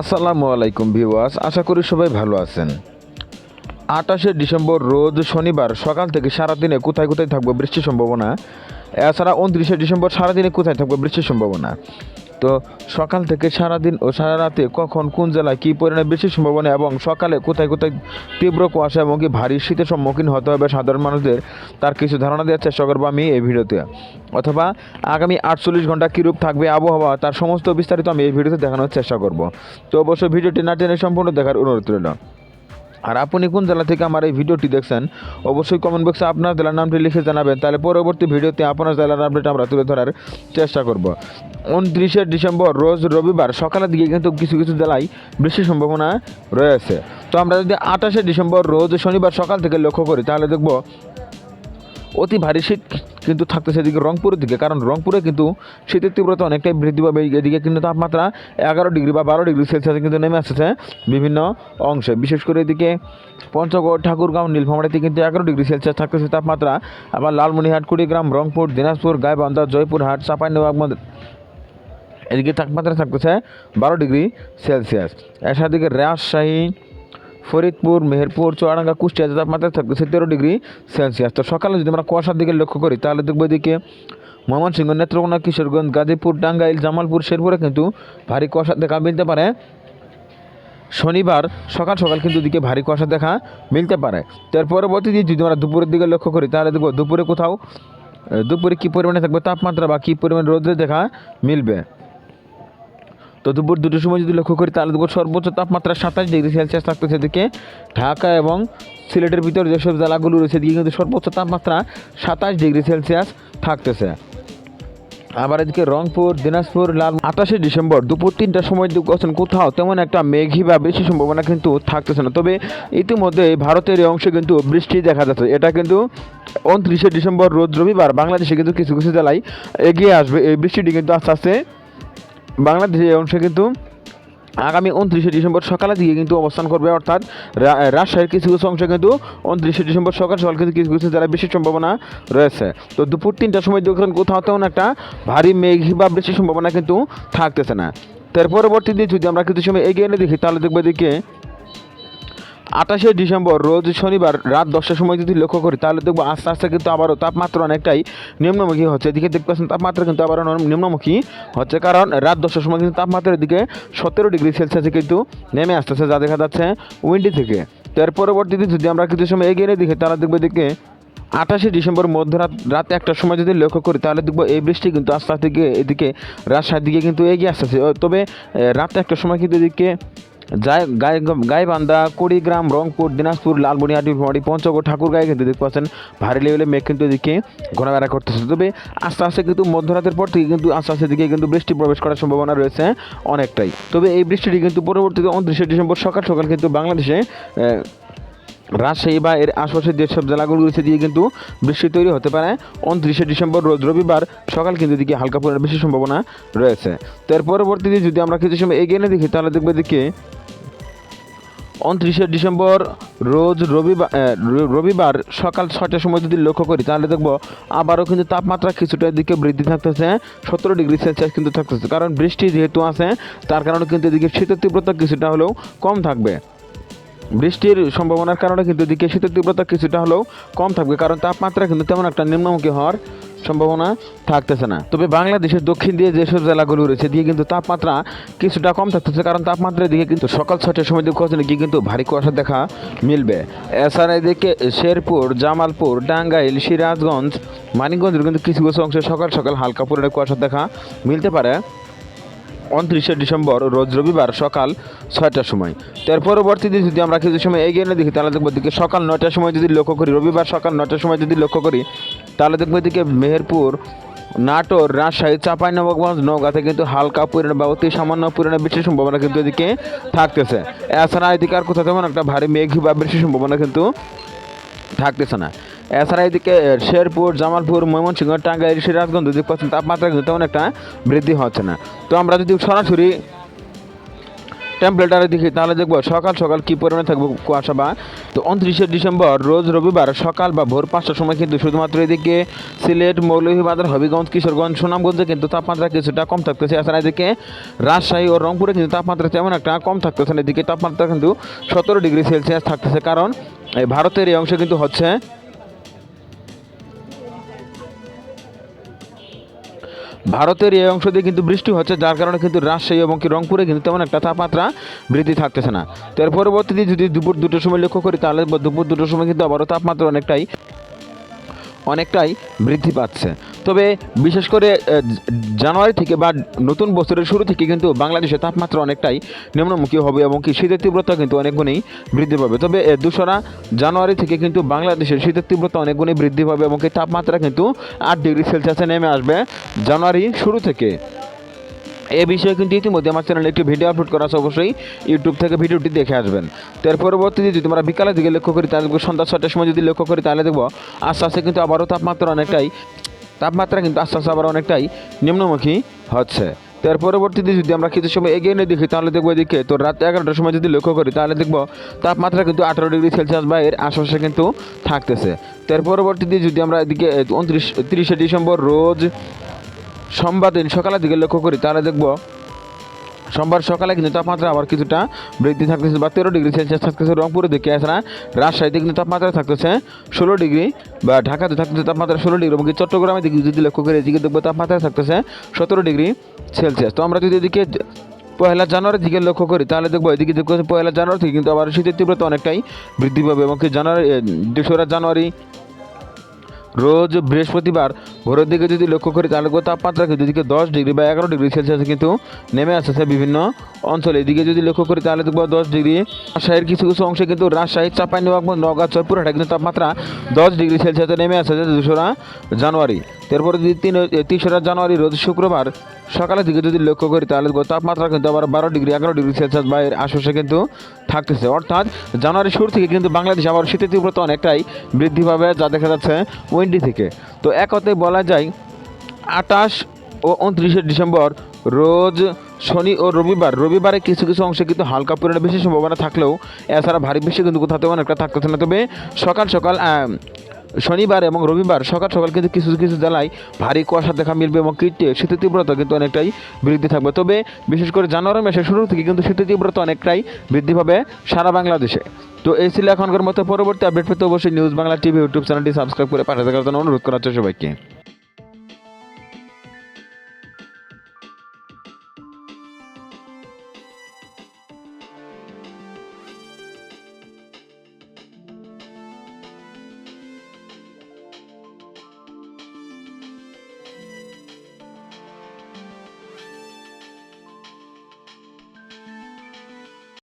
আসসালামু আলাইকুম ভিউয়ার্স, আশা করি সবাই ভালো আছেন। আঠাশে ডিসেম্বর রোজ শনিবার, সকাল থেকে সারাদিনে কোথায় কোথায় থাকবে বৃষ্টির সম্ভাবনা? এছাড়া উনত্রিশে ডিসেম্বর সারাদিনে কোথায় থাকবে বৃষ্টির সম্ভাবনা? তো সকাল থেকে সারাদিন ও সারা রাতে কখন, কোন জেলায় কী পরিমাণে বৃষ্টির সম্ভাবনা এবং সকালে কোথায় কোথায় তীব্র কুয়াশা এবং কি ভারী শীতের সম্মুখীন হতে হবে সাধারণ মানুষদের, তার কিছু ধারণা দেওয়ার চেষ্টা করব আমি এই ভিডিওতে। অথবা আগামী আটচল্লিশ ঘণ্টা কীরূপ থাকবে আবহাওয়া, তার সমস্ত বিস্তারিত আমি এই ভিডিওতে দেখানোর চেষ্টা করব। তো অবশ্যই ভিডিওটি না টেনে সম্পূর্ণ দেখার অনুরোধ রইল। আর আপনি কোন জেলা থেকে আমার এই ভিডিওটি দেখছেন, অবশ্যই কমেন্ট বক্সে আপনার জেলার নামটি লিখে জানাবেন। তাহলে পরবর্তী ভিডিওতে আপনার জেলার নামটি আমরা তুলে ধরার চেষ্টা করব। উনত্রিশে ডিসেম্বর, রোজ রবিবার, সকালের দিকে কিন্তু কিছু কিছু জেলায় বৃষ্টির সম্ভাবনা রয়েছে। তো আমরা যদি আঠাশে ডিসেম্বর, রোজ শনিবার সকাল থেকে লক্ষ্য করি, তাহলে দেখব অতি ভারী শীত কিন্তু থাকতেছে এদিকে রংপুরের দিকে, কারণ রংপুরে কিন্তু শীতের তীব্রতা অনেকটাই বৃদ্ধি পাবে এদিকে কিন্তু তাপমাত্রা এগারো ডিগ্রি বা বারো ডিগ্রি সেলসিয়াসে কিন্তু নেমে আসতেছে বিভিন্ন অংশে। বিশেষ করে এদিকে পঞ্চগড়, ঠাকুরগাঁও, নীলফামারিতে কিন্তু এগারো ডিগ্রি সেলসিয়াস থাকতেছে তাপমাত্রা। আবার লালমনিহাট কুড়িগ্রাম, রংপুর, দিনাজপুর, গাইবান্ধা, জয়পুরহাট, চাঁপাইনবাবগঞ্জ এদিকে তাপমাত্রা থাকতেছে বারো ডিগ্রি সেলসিয়াস। এর সাথে রাজশাহী ফরিদপুর, মেহেরপুর, চুয়াডাঙ্গা, কুষ্টিয়া তাপমাত্রা থাকতেছে তেরো ডিগ্রি সেলসিয়াস। তো সকালে যদি আমরা কুয়াশার দিকে লক্ষ্য করি, তাহলে দেখব এদিকে ময়মনসিংহ, নেত্রকোনা, কিশোরগঞ্জ, গাজীপুর, টাঙ্গাইল, জামালপুর, শেরপুরে কিন্তু ভারী কুয়াশা দেখা মিলতে পারে। শনিবার সকাল সকাল কিন্তু দিকে ভারী কুয়াশা দেখা মিলতে পারে। তার পরবর্তী দিন যদি আমরা দুপুরের দিকে লক্ষ্য করি, তাহলে দেখব দুপুরে কোথাও দুপুরে কী পরিমাণে থাকবে তাপমাত্রা বা কী পরিমাণ রোদে দেখা মিলবে? তো দুপুর দুটোর সময় যদি লক্ষ্য করি, তাহলে দেখব সর্বোচ্চ তাপমাত্রা সাতাশ ডিগ্রি সেলসিয়াস থাকতেছে এদিকে। ঢাকা এবং সিলেটের ভিতরে যেসব জেলাগুলো রয়েছে, এদিকে কিন্তু সর্বোচ্চ তাপমাত্রা সাতাশ ডিগ্রি সেলসিয়াস থাকতেছে। আবার এদিকে রংপুর, দিনাজপুর লাল আঠাশে ডিসেম্বর দুপুর তিনটার সময় দেখছেন কোথাও তেমন একটা মেঘি বা বেশি সম্ভাবনা কিন্তু থাকতেছে না। তবে ইতিমধ্যে ভারতের এই অংশে কিন্তু বৃষ্টি দেখা যাচ্ছে। এটা কিন্তু উনত্রিশে ডিসেম্বর রোজ রবিবার বাংলাদেশে কিন্তু কিছু কিছু জেলায় এগিয়ে আসবে। এই বৃষ্টিটি কিন্তু আস্তে আস্তে বাংলাদেশের অংশে কিন্তু আগামী উনত্রিশে ডিসেম্বর সকালের দিকে কিন্তু অবস্থান করবে, অর্থাৎ রাজশাহীর কিছু কিছু অংশে কিন্তু উনত্রিশে ডিসেম্বর সকাল সকাল কিন্তু কিছু কিছু জেলায় বৃষ্টির সম্ভাবনা রয়েছে। তো দুপুর তিনটার সময় দেখুন কোথাও তেমন একটা ভারী মেঘ বা বৃষ্টির সম্ভাবনা কিন্তু থাকতেছে না। তার পরবর্তী দিন যদি আমরা কিছু সময় এগিয়ে এনে দেখি, তাহলে দেখব দিকে আঠাশে ডিসেম্বর রোজ শনিবার রাত দশটার সময় যদি লক্ষ্য করি, তাহলে দেখব আস্তে আস্তে কিন্তু আবারও তাপমাত্রা অনেকটাই নিম্নমুখী হচ্ছে। এদিকে দেখতে পাচ্ছেন তাপমাত্রা কিন্তু আবারও নিম্নমুখী হচ্ছে, কারণ রাত দশটার সময় কিন্তু তাপমাত্রার দিকে সতেরো ডিগ্রি সেলসিয়াসে কিন্তু নেমে আসতেছে, যা দেখা যাচ্ছে উইন্ডি থেকে। তো এর পরবর্তীতে যদি আমরা কিছু সময় এগিয়ে নিয়ে দেখি, তাহলে দেখব এদিকে আঠাশে ডিসেম্বর মধ্যরাত রাত একটার সময় যদি লক্ষ্য করি, তাহলে দেখব এই বৃষ্টি কিন্তু আস্তে আস্তে এদিকে রাজশাহীর দিকে কিন্তু এগিয়ে আসতেছে। তবে রাত একটার সময় কিন্তু এদিকে গাইবান্ধা, কুড়িগ্রাম, রংপুর, দিনাজপুর লালমনিহাটি পঞ্চগড় পঞ্চগড় ঠাকুরগাঁয়ে কিন্তু দেখতে পাচ্ছেন, ভারী লেভেলে মেঘ কিন্তু এদিকে ঘোরাফেরা করতেছে। তবে আস্তে আস্তে কিন্তু মধ্যরাতের পর থেকে কিন্তু আস্তে আস্তে দিকে কিন্তু বৃষ্টি প্রবেশ করার সম্ভাবনা রয়েছে অনেকটাই। তবে এই বৃষ্টিটি কিন্তু পরবর্তীতে উনত্রিশে ডিসেম্বর সকাল সকাল কিন্তু বাংলাদেশে রাজশাহী বা এর আশপাশের যেসব জেলাগুলো রয়েছে দিয়ে কিন্তু বৃষ্টি তৈরি হতে পারে। উনত্রিশে ডিসেম্বর রোজ রবিবার সকাল কিন্তু দিকে হালকা পরিমাণে বেশি সম্ভাবনা রয়েছে। তো এর পরবর্তীতে যদি আমরা কিছু সময় এগিয়ে এনে দেখি, তাহলে দেখবে দিকে উনত্রিশে ডিসেম্বর রোজ রবিবার রবিবার সকাল ছটার সময় যদি লক্ষ্য করি, তাহলে দেখব আবারও কিন্তু তাপমাত্রা কিছুটা দিকে বৃদ্ধি থাকতেছে। সতেরো ডিগ্রি সেলসিয়াস কিন্তু থাকতেছে। কারণ বৃষ্টি যেহেতু আছে, তার কারণে কিন্তু এদিকে শীতের তীব্রতা কিছুটা হলেও কম থাকবে। বৃষ্টির সম্ভাবনার কারণে কিন্তু এদিকে শীতের তীব্রতা কিছুটা হলেও কম থাকবে, কারণ তাপমাত্রা কিন্তু তেমন একটা নিম্নমুখী হওয়ার সম্ভাবনা থাকতেছে না। তবে বাংলাদেশের দক্ষিণ দিয়ে যেসব জেলাগুলো রয়েছে দিয়ে কিন্তু তাপমাত্রা কিছুটা কম থাকতেছে, কারণ তাপমাত্রার দিকে কিন্তু সকাল ছটার সময় দিকে কোথাও গিয়ে কিন্তু ভারী কুয়াশা দেখা মিলবে। এছাড়া এদিকে শেরপুর, জামালপুর, টাঙ্গাইল, সিরাজগঞ্জ, মানিকগঞ্জের কিন্তু কিছু কিছু অংশে সকাল সকাল হালকা পরিমাণে কুয়াশা দেখা মিলতে পারে। উনত্রিশে ডিসেম্বর, রোজ রবিবার সকাল ছয়টার সময়। তার পরবর্তীতে যদি আমরা কিছু সময় এগিয়ে এনে দেখি, তাহলে দেখব দিকে সকাল নয়টার সময় যদি লক্ষ্য করি, রবিবার সকাল নয়টার সময় যদি লক্ষ্য করি, তাহলে দেখব দিকে মেহেরপুর, নাটোর, রাজশাহী, চাঁপাইনবাবগঞ্জ নৌগাতে কিন্তু হালকা পরিমাণে বা অতি সামান্য পরিমাণে বৃষ্টির সম্ভাবনা কিন্তু এদিকে থাকতেছে। এছাড়া এদিকে আর কোথাও তেমন একটা ভারী মেঘ বা বৃষ্টির সম্ভাবনা কিন্তু থাকতেছে না। এছাড়া এদিকে শেরপুর, জামালপুর, ময়মনসিংহ, টাঙ্গাইল, সিরাজগঞ্জ দিক পাচ্ছেন তাপমাত্রা কিন্তু তেমন একটা বৃদ্ধি হচ্ছে না। তো আমরা যদি সরাসরি টেম্পারেচারে দেখি তাহলে দেখব সকাল সকাল কী পরিমাণে থাকবে কুয়াশা বা। তো উনত্রিশে ডিসেম্বর রোজ রবিবার সকাল বা ভোর পাঁচটার সময় কিন্তু শুধুমাত্র এদিকে সিলেট, মৌলভীবাজার, হবিগঞ্জ, কিশোরগঞ্জ, সুনামগঞ্জে কিন্তু তাপমাত্রা কিছুটা কম থাকতেছে। এছাড়া এদিকে রাজশাহী ও রংপুরে কিন্তু তাপমাত্রা তেমন একটা কম থাকতেছে না। এদিকে তাপমাত্রা কিন্তু সতেরো ডিগ্রি সেলসিয়াস থাকতেছে। কারণ ভারতের এই অংশে কিন্তু হচ্ছে ভারতের এই অংশ দিয়ে কিন্তু বৃষ্টি হচ্ছে, যার কারণে কিন্তু রাজশাহী এবং কি রংপুরে কিন্তু তেমন একটা তাপমাত্রা বৃদ্ধি থাকতেছে না। তো এর পরবর্তীতে যদি দুপুর দুটোর সময় লক্ষ্য করি, তাহলে দুপুর দুটোর সময় কিন্তু আবারও তাপমাত্রা অনেকটাই অনেকটাই বৃদ্ধি পাচ্ছে। তবে বিশেষ করে জানুয়ারি থেকে বা নতুন বছরের শুরু থেকে কিন্তু বাংলাদেশের তাপমাত্রা অনেকটাই নিম্নমুখী হবে এবং কি শীতের তীব্রতা কিন্তু অনেকগুণেই বৃদ্ধি পাবে। তবে দোসরা জানুয়ারি থেকে কিন্তু বাংলাদেশের শীতের তীব্রতা অনেকগুণই বৃদ্ধি পাবে এবং কি তাপমাত্রা কিন্তু আট ডিগ্রি সেলসিয়াসে নেমে আসবে জানুয়ারি শুরু থেকে। এ বিষয়ে কিন্তু ইতিমধ্যে আমার চ্যানেলে একটি ভিডিও আপলোড করা আছে, অবশ্যই ইউটিউব থেকে ভিডিওটি দেখে আসবেন। তো এর পরবর্তীতে যদি আমরা বিকালের দিকে লক্ষ্য করি, তাহলে সন্ধ্যা ছটার সময় যদি লক্ষ্য করি, তাহলে দেখব আস্তে আস্তে কিন্তু আবারও তাপমাত্রা অনেকটাই তাপমাত্রা কিন্তু আস্তে আস্তে আবার অনেকটাই নিম্নমুখী হচ্ছে। তো এর পরবর্তীতে যদি আমরা কিছু সময় এগিয়ে নিয়ে দেখি, তাহলে দেখব এদিকে, তো রাত এগারোটার সময় যদি লক্ষ্য করি, তাহলে দেখব তাপমাত্রা কিন্তু আঠারো ডিগ্রি সেলসিয়াস বা এর আশেপাশে কিন্তু থাকতেছে। তো এর পরবর্তীতে যদি আমরা এদিকে উনত্রিশ, তিরিশে ডিসেম্বর রোজ সোমবার দিন সকালের দিকে লক্ষ্য করি, তাহলে দেখব সোমবার সকালে কিন্তু তাপমাত্রা আবার কিছুটা বৃদ্ধি থাকতেছে। বা তেরো ডিগ্রি সেলসিয়াস থাকতেছে রংপুরের দিকে। এছাড়া রাজশাহীতে কিন্তু তাপমাত্রা থাকতেছে ষোলো ডিগ্রি বা ঢাকাতে থাকতেছে তাপমাত্রা ষোলো ডিগ্রি এবং চট্টগ্রামের দিকে যদি লক্ষ্য করি, এদিকে দেখব তাপমাত্রা থাকতেছে সতেরো ডিগ্রি সেলসিয়াস। তো আমরা যদি এদিকে পয়লা জানুয়ারির দিকে লক্ষ্য করি, তাহলে দেখব এদিকে দেখব পয়লা জানুয়ারি থেকে কিন্তু আবার শীতের তীব্রতা অনেকটাই বৃদ্ধি পাবে এবং কি জানুয়ারি দোসরা জানুয়ারি রোজ বৃহস্পতিবার ভোরের দিকে যদি লক্ষ্য করি তাহলে তাপমাত্রা কিন্তু এদিকে দশ ডিগ্রি বা এগারো ডিগ্রি সেলসিয়াস কিন্তু নেমে আসতেছে বিভিন্ন অঞ্চলে। এদিকে যদি লক্ষ্য করি তাহলে দেখব দশ ডিগ্রি, রাজশাহীর কিছু কিছু অংশে কিন্তু রাজশাহী, চাপাইনবাবগঞ্জ নগাঁ জয়পুরহাটে কিন্তু তাপমাত্রা দশ ডিগ্রি সেলসিয়াসে নেমে আসছে দোসরা জানুয়ারি। তারপরে যদি তিন তেসরা জানুয়ারি রোজ শুক্রবার, সকালের দিকে যদি লক্ষ্য করি তাহলে তাপমাত্রা কিন্তু আবার বারো ডিগ্রি, এগারো ডিগ্রি সেলসিয়াস বা এর আশেপাশে কিন্তু থাকতেছে। অর্থাৎ জানুয়ারি শুরু থেকে কিন্তু বাংলাদেশ আবার শীতের তীব্রতা অনেকটাই বৃদ্ধি পাবে, যা দেখা যাচ্ছে উইন্ডি থেকে। তো এক কথায় বলা যায় আটাশ ও উনত্রিশে ডিসেম্বর রোজ শনি ও রবিবার, রবিবারে কিছু কিছু অংশে কিন্তু হালকা পরিমাণে বেশি সম্ভাবনা থাকলেও, এছাড়া ভারী বৃষ্টি কিন্তু কোথাও অনেকটা থাকতেছে না। তবে সকাল সকাল শনিবার এবং রবিবার সকাল সকাল কিন্তু কিছু কিছু জেলায় ভারী কুয়াশা দেখা মিলবে এবং কীটে, শীতের তীব্রতা কিন্তু অনেকটাই বৃদ্ধি থাকবে। তবে বিশেষ করে জানুয়ারি মাসের শুরু থেকে কিন্তু শীতের তীব্রতা অনেকটাই বৃদ্ধি পাবে সারা বাংলাদেশে। তো এই ছিল এখনকার মতো পরবর্তী আপডেট পেতে অবশ্যই নিউজ বাংলা টিভি ইউটিউব চ্যানেলটি সাবস্ক্রাইব করে পাঠাতে জন্য অনুরোধ করা হচ্ছে সবাইকে।